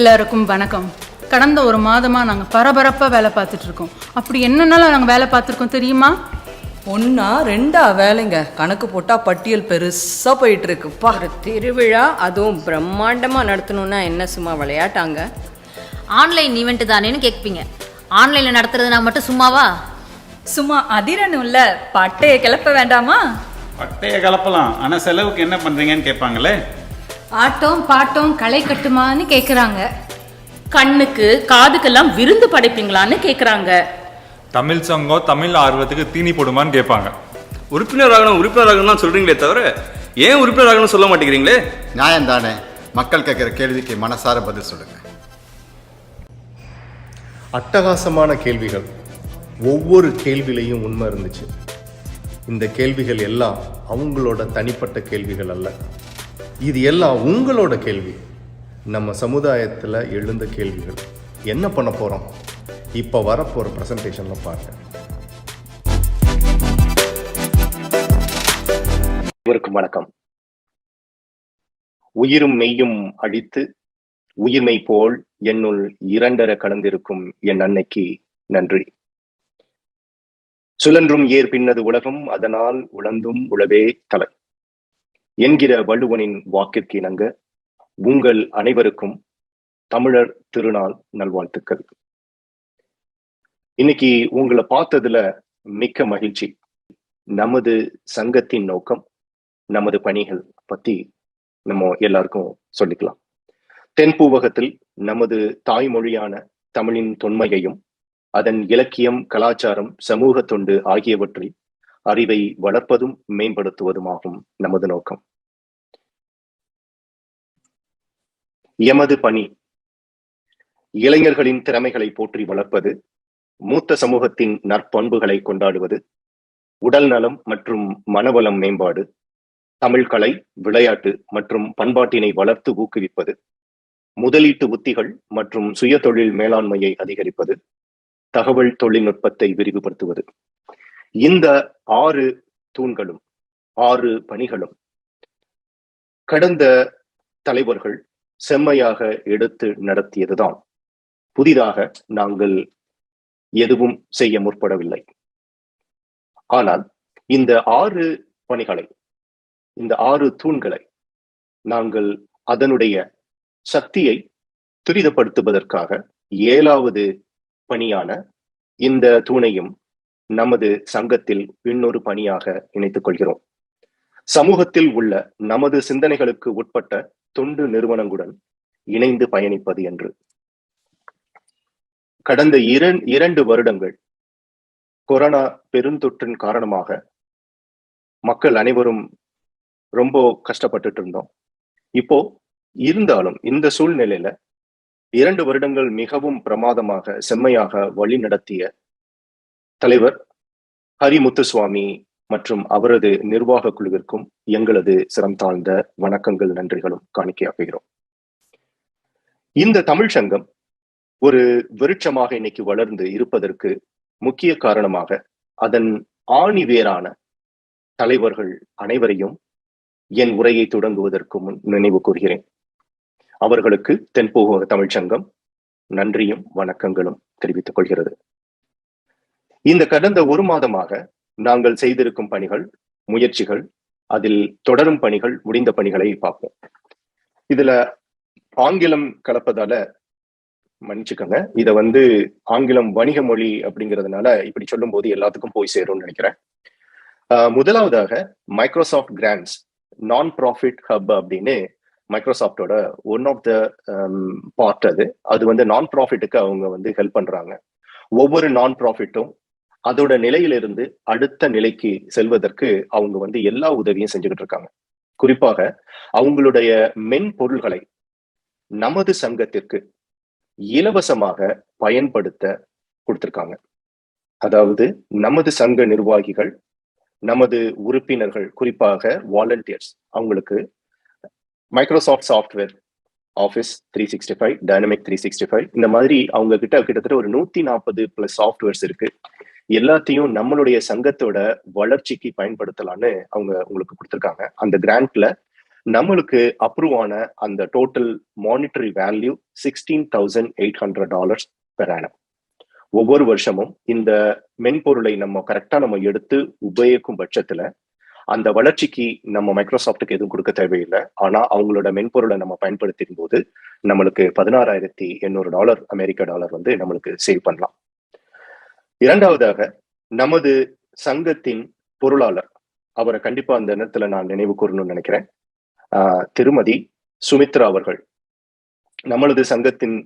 எல்லாருக்கும் வணக்கம். கடந்த ஒரு மாதமாக நாங்கள் பரபரப்பாக வேலை பார்த்துட்டு இருக்கோம். அப்படி என்னென்னலாம் நாங்கள் வேலை பார்த்துருக்கோம் தெரியுமா? ஒன்னா ரெண்டா வேலைங்க. கணக்கு போட்டா பட்டியல் பெருசா போயிட்டு இருக்குப்பா ஒரு திருவிழா அதுவும் பிரம்மாண்டமாக நடத்தணும்னா என்ன சும்மா விளையாட்டாங்க? ஆன்லைன் ஈவெண்ட் தானேன்னு கேட்பீங்க. ஆன்லைனில் நடத்துறதுனா மட்டும் சும்மாவா? சும்மா அதிரணும்ல பட்டைய கிளப்ப வேண்டாமா? பட்டைய கலப்பலாம் ஆனால் செலவுக்கு என்ன பண்ணுறீங்கன்னு கேட்பாங்களே. ஆட்டம் பாட்டம் களை கட்டுமான்னு கேட்குறாங்க கண்ணுக்கு காதுக்கெல்லாம் விருந்து படைப்பீங்களான்னு கேக்குறாங்க. தமிழ் சங்கம் தமிழ் ஆர்வத்துக்கு தீனி போடுமான்னு கேட்பாங்க. உறுப்பினர் ஆகணும் உறுப்பினர் ஆகணும் தான் சொல்றீங்களே தவிர ஏன் உறுப்பினர் ஆகணும்னு சொல்ல மாட்டேங்கிறீங்களே? நியாயம் தானே மக்கள் கேட்குற கேள்விக்கு மனசார பதில் சொல்லுங்க. அட்டகாசமான கேள்விகள். ஒவ்வொரு கேள்வியிலையும் உண்மை இருந்துச்சு. இந்த கேள்விகள் எல்லாம் அவங்களோட தனிப்பட்ட கேள்விகள் அல்ல. இது எல்லாம் உங்களோட கேள்வி. நம்ம சமுதாயத்தில் எழுந்த கேள்விகள். என்ன பண்ண போகிறோம் இப்போ வரப்போகிற ப்ரெசன்டேஷனில் பாருங்க. அனைவருக்கும் வணக்கம். உயிரும் மெய்யும் அடித்து உயிர்மை போல் என்னுள் இரண்டர கலந்திருக்கும் என் அன்னைக்கு நன்றி. சுழன்றும் ஏர் பின்னது உலகம் அதனால் உழந்தும் உழவே தலை. என்கிற வள்ளுவனின் வாக்கிற்கு இணங்க உங்கள் அனைவருக்கும் தமிழர் திருநாள் நல்வாழ்த்துக்கள். இன்னைக்கு உங்களை பார்த்ததுல மிக்க மகிழ்ச்சி. நமது சங்கத்தின் நோக்கம் நமது பணிகள் பத்தி நம்ம எல்லாருக்கும் சொல்லிக்கலாம். தென்பூவகத்தில் நமது தாய்மொழியான தமிழின் தொன்மையையும் அதன் இலக்கியம் கலாச்சாரம் சமூக தொண்டு ஆகியவற்றில் அறிவை வளர்ப்பதும் மேம்படுத்துவதுமாகும் நமது நோக்கம். எமது பணி இளைஞர்களின் திறமைகளை போற்றி வளர்ப்பது மூத்த சமூகத்தின் நற்பண்புகளை கொண்டாடுவது உடல் நலம் மற்றும் மனவளம் மேம்பாடு தமிழ் கலை விளையாட்டு மற்றும் பண்பாட்டினை வளர்த்து ஊக்குவிப்பது முதலீட்டு உத்திகள் மற்றும் சுய தொழில் மேலாண்மையை அதிகரிப்பது தகவல் தொழில்நுட்பத்தை விரிவுபடுத்துவது. இந்த ஆறு தூண்களும் ஆறு பணிகளும் கடந்த தலைவர்கள் செம்மையாக எடுத்து நடத்தியதுதான். புதிதாக நாங்கள் எதுவும் செய்ய முற்படவில்லை. ஆனால் இந்த ஆறு பணிகளை இந்த ஆறு தூண்களை நாங்கள் அதனுடைய சக்தியை துரிதப்படுத்துவதற்காக ஏழாவது பணியான இந்த தூணையும் நமது சங்கத்தில் இன்னொரு பணியாக இணைத்துக் கொள்கிறோம். சமூகத்தில் உள்ள நமது சிந்தனைகளுக்கு உட்பட்ட தொண்டு நிறுவனங்களுடன் இணைந்து பயணிப்பது என்று. கடந்த இரண்டு வருடங்கள் கொரோனா பெருந்தொற்றின் காரணமாக மக்கள் அனைவரும் ரொம்ப கஷ்டப்பட்டுட்டு இருந்தோம். இப்போ இருந்தாலும் இந்த சூழ்நிலையில இரண்டு வருடங்கள் மிகவும் பிரமாதமாக செம்மையாக வழி நடத்திய தலைவர் ஹரிமுத்துசுவாமி மற்றும் அவரது நிர்வாக குழுவிற்கும் எங்களது சிரம் தாழ்ந்த வணக்கங்கள் நன்றிகளும் காணிக்கையாக்குகிறோம் இந்த தமிழ் சங்கம் ஒரு விருட்சமாக இன்னைக்கு வளர்ந்து இருப்பதற்கு முக்கிய காரணமாக அதன் ஆணி வேரான தலைவர்கள் அனைவரையும் என் உரையை தொடங்குவதற்கு முன் நினைவு கூறுகிறேன். அவர்களுக்கு தென்போக தமிழ்ச்சங்கம் நன்றியும் வணக்கங்களும் தெரிவித்துக் கொள்கிறது. இந்த கடந்த ஒரு மாதமாக நாங்கள் செய்திருக்கும் பணிகள் முயற்சிகள் அதில் தொடரும் பணிகள் முடிந்த பணிகளை பார்ப்போம். இதுல ஆங்கிலம் கலப்பதால மன்னிச்சுக்கோங்க. இத வந்து ஆங்கிலம் வணிக மொழி அப்படிங்கிறதுனால இப்படி சொல்லும் போது எல்லாத்துக்கும் போய் சேரும்னு நினைக்கிறேன். ஆஹ் முதலாவதாக Microsoft grants non profit hub அப்படின்னு மைக்ரோசாஃப்டோட ஒன் ஆஃப் த பார்ட் அது. அது வந்து நான் ப்ராஃபிட்டுக்கு அவங்க வந்து ஹெல்ப் பண்றாங்க. ஒவ்வொரு நான் ப்ராஃபிட்டும் அதோட நிலையிலிருந்து அடுத்த நிலைக்கு செல்வதற்கு அவங்க வந்து எல்லா உதவியும் செஞ்சுக்கிட்டு இருக்காங்க. குறிப்பாக அவங்களுடைய மென்பொருள்களை நமது சங்கத்திற்கு இலவசமாக பயன்படுத்த கொடுத்திருக்காங்க. அதாவது நமது சங்க நிர்வாகிகள் நமது உறுப்பினர்கள் குறிப்பாக வாலண்டியர்ஸ் அவங்களுக்கு Microsoft software office three sixty five dynamic three sixty five இந்த மாதிரி அவங்க கிட்ட கிட்டத்தட்ட ஒரு நூத்தி நாற்பது பிளஸ் சாஃப்ட்வேர்ஸ் இருக்கு. எல்லாத்தையும் நம்மளுடைய சங்கத்தோட வளர்ச்சிக்கு பயன்படுத்தலாம்னு அவங்க உங்களுக்கு கொடுத்துருக்காங்க. அந்த கிராண்ட்ல நம்மளுக்கு அப்ரூவ் ஆன அந்த total monetary value sixteen thousand eight hundred dollars per annum ஒவ்வொரு வருஷமும் இந்த மென்பொருளை நம்ம கரெக்டா நம்ம எடுத்து உபயோகிக்கும் பட்சத்துல அந்த வளர்ச்சிக்கு நம்ம மைக்ரோசாஃப்ட்டுக்கு எதுவும் கொடுக்க தேவையில்லை. ஆனா அவங்களோட மென்பொருளை நம்ம பயன்படுத்தும் போது நம்மளுக்கு பதினாறாயிரத்தி எண்ணூறு டாலர் அமெரிக்க டாலர் வந்து நம்மளுக்கு சேவ் பண்ணலாம். இரண்டாவதாக நமது சங்கத்தின் பொருளாளர். அவரை கண்டிப்பா அந்த நேரத்துல நான் நினைவு கூறணும்னு நினைக்கிறேன். ஆஹ் திருமதி சுமித்ரா அவர்கள். நம்மளது சங்கத்தின்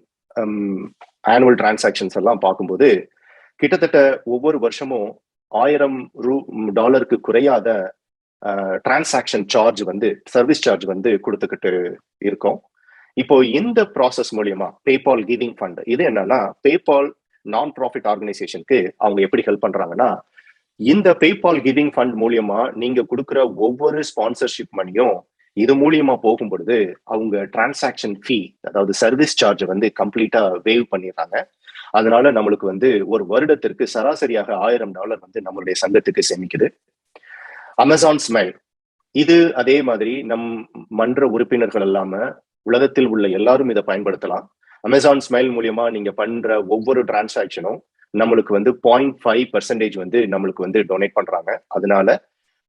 ஆனுவல் டிரான்சாக்ஷன்ஸ் எல்லாம் பார்க்கும்போது கிட்டத்தட்ட ஒவ்வொரு வருஷமும் ஆயிரம் ரூ டாலருக்கு குறையாத டிரான்சாக்ஷன் சார்ஜ் வந்து சர்வீஸ் சார்ஜ் வந்து கொடுத்துக்கிட்டு இருக்கோம். இப்போ இந்த ப்ராசஸ் மூலியமா பேபால் கிவிங் ஃபண்ட் இது என்னன்னா பேபால் நான் ப்ராஃபிட் ஆர்கனைசேஷனுக்கு அவங்க எப்படி ஹெல்ப் பண்றாங்கன்னா இந்த பேபால் கிவிங் ஃபண்ட் மூலியமா நீங்க கொடுக்குற ஒவ்வொரு ஸ்பான்சர்ஷிப் மணியும் இது மூலியமா போகும் பொழுது அவங்க டிரான்சாக்ஷன் ஃபீ அதாவது சர்வீஸ் சார்ஜ் வந்து கம்ப்ளீட்டா வேவ் பண்ணிடுறாங்க. அதனால நம்மளுக்கு வந்து ஒரு வருடத்திற்கு சராசரியாக ஆயிரம் டாலர் வந்து நம்மளுடைய சங்கத்துக்கு சேமிக்குது. அமேசான் ஸ்மைல் இது அதே மாதிரி நம் மன்ற உறுப்பினர்கள் இல்லாம உலகத்தில் உள்ள எல்லாரும் இதை பயன்படுத்தலாம். அமேசான் ஸ்மைல் மூலியமா நீங்க பண்ற ஒவ்வொரு டிரான்சாக்ஷனும் நம்மளுக்கு வந்து பாயிண்ட் ஃபைவ் பர்சன்டேஜ் வந்து நம்மளுக்கு வந்து டொனேட் பண்றாங்க. அதனால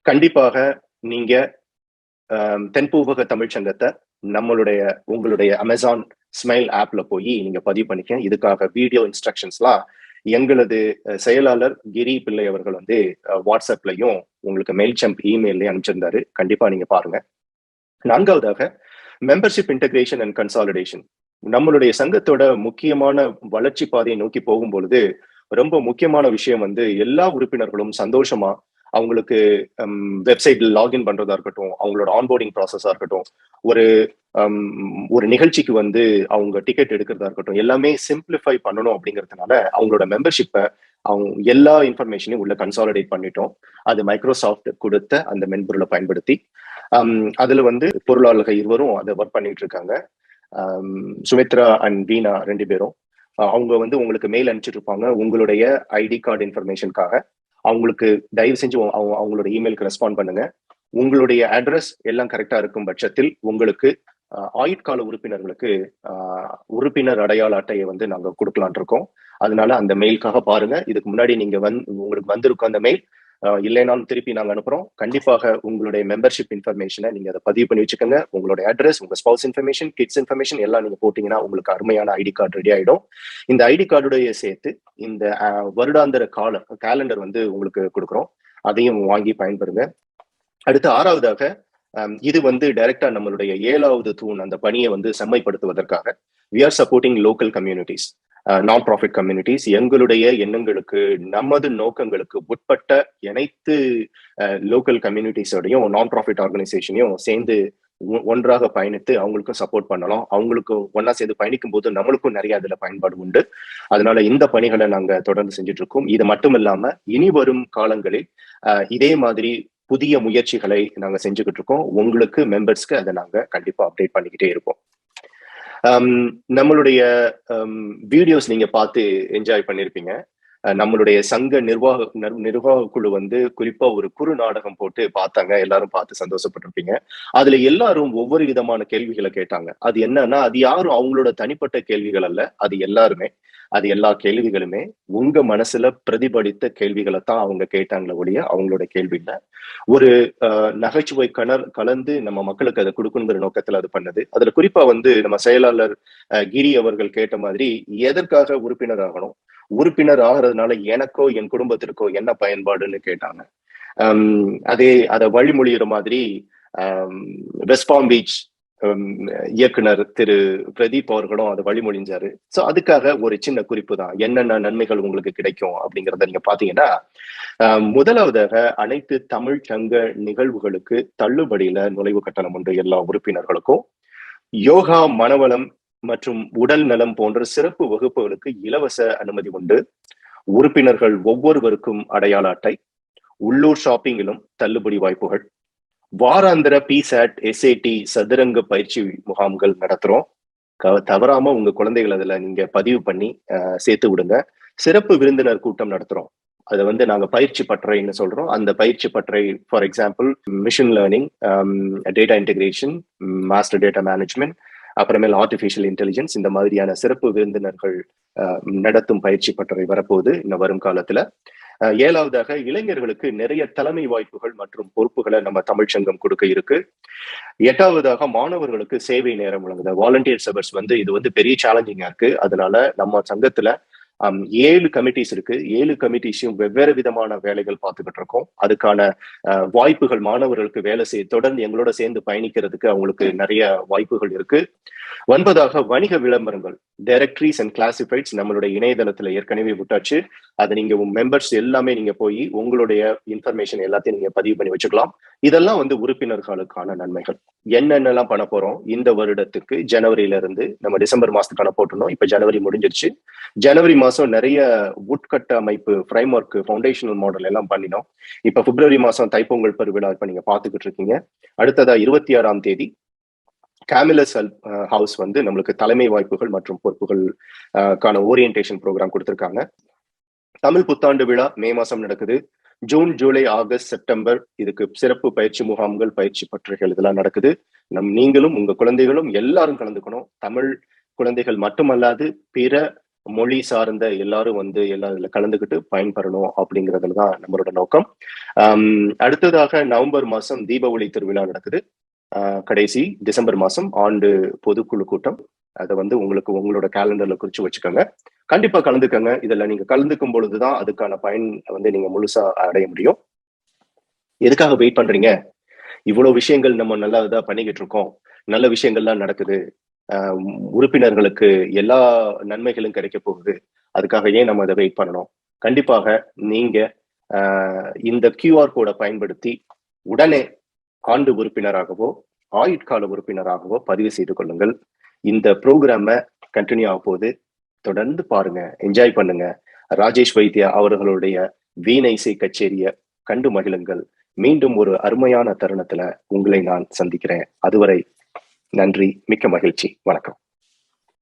கண்டிப்பாக நீங்க தென்பூவக தமிழ் சங்கத்தை நம்மளுடைய உங்களுடைய அமேசான் ஸ்மைல் ஆப்ல போய் நீங்க பதிவு பண்ணிக்க. இதுக்காக வீடியோ இன்ஸ்ட்ரக்ஷன்ஸ்லாம் எங்களது செயலாளர் கிரி பிள்ளை அவர்கள் வந்து வாட்ஸ்அப்லையும் வாட்ஸ்அப்லயும் உங்களுக்கு மெயில் சம்ப் இமெயிலையும் அனுப்பிச்சிருந்தாரு. கண்டிப்பா நீங்க பாருங்க. நான்காவதாக மெம்பர்ஷிப் இன்டகிரேஷன் அண்ட் கன்சாலிடேஷன் நம்மளுடைய சங்கத்தோட முக்கியமான வளர்ச்சி பாதையை நோக்கி போகும் பொழுது ரொம்ப முக்கியமான விஷயம் வந்து எல்லா உறுப்பினர்களும் சந்தோஷமா அவங்களுக்கு வெப்சைட்ல லாகின் பண்றதா இருக்கட்டும் அவங்களோட ஆன்போர்டிங் ப்ராசஸா இருக்கட்டும் ஒரு ஹம், ஒரு நிகழ்ச்சிக்கு வந்து அவங்க டிக்கெட் எடுக்கிறதா இருக்கட்டும் எல்லாமே சிம்பிளிஃபை பண்ணணும் அப்படிங்கிறதுனால அவங்களோட மெம்பர்ஷிப்பை அவங்க எல்லா இன்ஃபர்மேஷனையும் உள்ள கன்சாலிடேட் பண்ணிட்டோம். அது மைக்ரோசாஃப்ட் கொடுத்த அந்த மென்பொருளை பயன்படுத்தி ஹம், அதுல வந்து பொருளாளர்கள் இருவரும் அதை ஒர்க் பண்ணிட்டு இருக்காங்க. சுமித்ரா அண்ட் வீணா ரெண்டு பேரும். அவங்க வந்து உங்களுக்கு மெயில் அனுப்பிச்சிட்டு இருப்பாங்க உங்களுடைய ஐடி கார்டு இன்ஃபர்மேஷனுக்காக அவங்களுக்கு தயவு செஞ்சு அவங்களோட இமெயிலுக்கு ரெஸ்பாண்ட் பண்ணுங்க. உங்களுடைய அட்ரஸ் எல்லாம் கரெக்டா இருக்கும் பட்சத்தில் உங்களுக்கு ஆயுட்கால உறுப்பினர்களுக்கு உறுப்பினர் அடையாள அட்டையை வந்து நாங்க கொடுக்கலான் இருக்கோம். அதனால அந்த மெயிலுக்காக பாருங்க. இதுக்கு முன்னாடி நீங்க வந்து உங்களுக்கு வந்திருக்கும் அந்த மெயில் இல்லைனாலும் திருப்பி நாங்க அனுப்புறோம். கண்டிப்பாக உங்களுடைய மெம்பர்ஷிப் இன்ஃபர்மேஷனை நீங்க அதை பதிவு பண்ணி வச்சுக்கோங்க. உங்களுடைய அட்ரஸ் உங்க ஸ்பவுஸ் இன்ஃபர்மேஷன் கிட்ஸ் இன்ஃபர்மேஷன் எல்லாம் நீங்க போட்டீங்கன்னா உங்களுக்கு அருமையான ஐடி கார்டு ரெடி ஆயிடும். இந்த ஐடி கார்டுடைய சேர்த்து இந்த வருடாந்திர கால கேலண்டர் வந்து உங்களுக்கு கொடுக்குறோம். அதையும் வாங்கி பயன்பெறுங்க அடுத்து ஆறாவதாக இது வந்து டைரக்டா நம்மளுடைய ஏழாவது தூண் அந்த பணியை வந்து செம்மைப்படுத்துவதற்காக we are supporting local communities non profit communities எங்களுடைய எண்ணங்களுக்கு நமது நோக்கங்களுக்கு உட்பட்ட அனைத்து லோக்கல் கம்யூனிட்டிஸோடையும் நான் ப்ராஃபிட் ஆர்கனைசேஷனையும் சேர்ந்து ஒ- ஒன்றாக பயணித்து அவங்களுக்கும் சப்போர்ட் பண்ணலாம். அவங்களுக்கும் ஒன்னா சேர்ந்து பயணிக்கும் போது நம்மளுக்கும் நிறைய அதுல பயன்பாடு உண்டு. அதனால இந்த பணிகளை நாங்க தொடர்ந்து செஞ்சுட்டு இருக்கோம் இது மட்டும் இல்லாம இனி வரும் காலங்களில் இதே மாதிரி புதிய முயற்சிகளை நாங்க செஞ்சுக்கிட்டு இருக்கோம் உங்களுக்கு மெம்பர்ஸ்க்கு அதை நாங்க கண்டிப்பா அப்டேட் பண்ணிக்கிட்டே இருப்போம். Um, நம்மளுடைய um, வீடியோஸ் நீங்க பார்த்து என்ஜாய் பண்ணிருப்பீங்க. நம்மளுடைய சங்க நிர்வாக நிர்- நிர்வாக குழு வந்து குறிப்பா ஒரு குறு நாடகம் போட்டு பார்த்தாங்க. எல்லாரும் பார்த்து சந்தோஷப்பட்டிருப்பீங்க. அதுல எல்லாரும் ஒவ்வொரு விதமான கேள்விகளை கேட்டாங்க. அது என்னன்னா அது யாரும் அவங்களோட தனிப்பட்ட கேள்விகள் அல்ல. அது எல்லாருமே அது எல்லா கேள்விகளுமே உங்க மனசுல பிரதிபலித்த கேள்விகளை தான் அவங்க கேட்டாங்களே ஒழிய அவங்களோட கேள்வி இல்ல. ஒரு அஹ், நகைச்சுவை கணர் கலந்து நம்ம மக்களுக்கு அதை கொடுக்கணுங்கிற நோக்கத்துல அது பண்ணது. அதுல குறிப்பா வந்து நம்ம செயலாளர் அஹ், கிரி அவர்கள் கேட்ட மாதிரி எதற்காக உறுப்பினர் ஆகணும்? உறுப்பினர் ஆகிறதுனால எனக்கோ என் குடும்பத்திற்கோ என்ன பயன்பாடுன்னு கேட்டாங்க. ஹம், அதே அதை வழிமொழிகிற மாதிரி வெஸ்பாம் பீச் இயக்குனர் திரு பிரதீப் அவர்களும் அதை வழிமொழிஞ்சாரு. சோ அதுக்காக ஒரு சின்ன குறிப்பு தான். என்னென்ன நன்மைகள் உங்களுக்கு கிடைக்கும் அப்படிங்கிறத நீங்க பாத்தீங்கன்னா ஆஹ், முதலாவதாக அனைத்து தமிழ் சங்க நிகழ்வுகளுக்கு தள்ளுபடியில நுழைவு கட்டணம் உண்டு எல்லா உறுப்பினர்களுக்கும். யோகா மனவளம் மற்றும் உடல் நலம் போன்ற சிறப்பு வகுப்புகளுக்கு இலவச அனுமதி உண்டு. உறுப்பினர்கள் ஒவ்வொருவருக்கும் அடையாள அட்டை உள்ளூர் ஷாப்பிங்கிலும் தள்ளுபடி வாய்ப்புகள். வாராந்திர பிசாட் எஸ்ஏடி சதுரங்க பயிற்சி முகாம்கள் நடத்துறோம். தவறாம உங்க குழந்தைகள் அதுல நீங்க பதிவு பண்ணி சேர்த்து விடுங்க. சிறப்பு விருந்தினர் கூட்டம் நடத்துறோம். அதை வந்து நாங்க பயிற்சி பட்டறைன்னு சொல்றோம். அந்த பயிற்சி பட்டறை for example machine learning data integration master data management அப்புறமேல் ஆர்டிஃபிஷியல் இன்டெலிஜென்ஸ் இந்த மாதிரியான சிறப்பு விருந்தினர்கள் நடத்தும் பயிற்சி பட்டறை வரப்போகுது இன்னும் வரும் காலத்துல. ஏழாவதாக இளைஞர்களுக்கு நிறைய தலைமை வாய்ப்புகள் மற்றும் பொறுப்புகளை நம்ம தமிழ்ச்சங்கம் கொடுக்க இருக்கு. எட்டாவதாக மாணவர்களுக்கு சேவை நேரம் வழங்குது. வாலண்டியர் சபர்ஸ் வந்து இது வந்து பெரிய சேலஞ்சிங்கா இருக்கு. அதனால நம்ம சங்கத்துல ஏழு கமிட்டிஸ் இருக்கு. ஏழு கமிட்டிஸையும் வெவ்வேறு விதமான வேலைகள் பார்த்துக்கிட்டு இருக்கோம். அதுக்கான வாய்ப்புகள் மாணவர்களுக்கு வேலை செய்ய தொடர்ந்து எங்களோட சேர்ந்து பயணிக்கிறதுக்கு அவங்களுக்கு நிறைய வாய்ப்புகள் இருக்கு. ஒன்பதாக வணிக விளம்பரங்கள். டைரக்டரிஸ் அண்ட் கிளாசிஃபைட்ஸ் நம்மளுடைய இணையதளத்துல ஏற்கனவே விட்டாச்சு. அதை நீங்க மெம்பர்ஸ் எல்லாமே நீங்க போய் உங்களுடைய இன்ஃபர்மேஷன் எல்லாத்தையும் நீங்க பதிவு பண்ணி வச்சுக்கலாம். இதெல்லாம் வந்து உறுப்பினர்களுக்கான நன்மைகள். என்னென்னலாம் பண்ண போறோம்? இந்த வருடத்துக்கு ஜனவரியில இருந்து நம்ம டிசம்பர் மாசத்துக்கான போட்டிருந்தோம். இப்ப ஜனவரி முடிஞ்சிருச்சு. ஜனவரி மாசம் நிறைய உட்கட்ட அமைப்பு ஃப்ரேம் ஒர்க் ஃபவுண்டேஷனல் மாடல் எல்லாம் பண்ணினோம். இப்போ பிப்ரவரி மாதம் தைப்பொங்கல் பெருவிழா இப்போ நீங்க பார்த்துக்கிட்டு இருக்கீங்க. அடுத்ததா இருபத்தி ஆறாம் தேதி கேமிலஸ் ஹவுஸ் வந்து நம்மளுக்கு தலைமை வாய்ப்புகள் மற்றும் பொறுப்புகள் கான ஓரியன்டேஷன் ப்ரோக்ராம் கொடுத்துருக்காங்க. தமிழ் புத்தாண்டு விழா மே மாசம் நடக்குது. ஜூன் ஜூலை ஆகஸ்ட் செப்டம்பர் இதுக்கு சிறப்பு பயிற்சி முகாம்கள் பயிற்சி பற்றுகள் இதெல்லாம் நடக்குது. நம் நீங்களும் உங்க குழந்தைகளும் எல்லாரும் கலந்துக்கணும். தமிழ் குழந்தைகள் மட்டுமல்லாது பிற மொழி சார்ந்த எல்லாரும் வந்து எல்லா இதுல கலந்துக்கிட்டு பயன்பெறணும் அப்படிங்கறதுல தான் நம்மளோட நோக்கம். அடுத்ததாக நவம்பர் மாசம் தீபாவளி திருவிழா நடக்குது. ஆஹ், கடைசி டிசம்பர் மாசம் ஆண்டு பொதுக்குழு கூட்டம். அதை வந்து உங்களுக்கு உங்களோட கேலண்டர்ல குறிச்சு வச்சுக்கோங்க. கண்டிப்பா கலந்துக்கங்க. இதுல நீங்க கலந்துக்கும் பொழுதுதான் அதுக்கான பயன் வந்து நீங்க முழுசா அடைய முடியும். எதுக்காக வெயிட் பண்றீங்க? இவ்வளவு விஷயங்கள் நம்ம நல்லா இதா பண்ணிக்கிட்டு இருக்கோம். நல்ல விஷயங்கள்லாம் நடக்குது. உறுப்பினர்களுக்கு எல்லா நன்மைகளும் கிடைக்க போகுது. அதுக்காக ஏன் நம்ம அதை வெயிட் பண்ணணும்? கண்டிப்பாக நீங்க இந்த கியூஆர் கோடை பயன்படுத்தி உடனே ஆண்டு உறுப்பினராகவோ ஆயுட்கால உறுப்பினராகவோ பதிவு செய்து கொள்ளுங்கள். இந்த ப்ரோக்ராம கண்டினியூ ஆக போது தொடர்ந்து பாருங்க என்ஜாய் பண்ணுங்க. ராஜேஷ் வைத்தியா அவர்களுடைய வீணை இசை கச்சேரிய கண்டு மகிழுங்கள். மீண்டும் ஒரு அருமையான தருணத்துல உங்களை நான் சந்திக்கிறேன். அதுவரை நன்றி மிக்க மகிழ்ச்சி. வணக்கம்.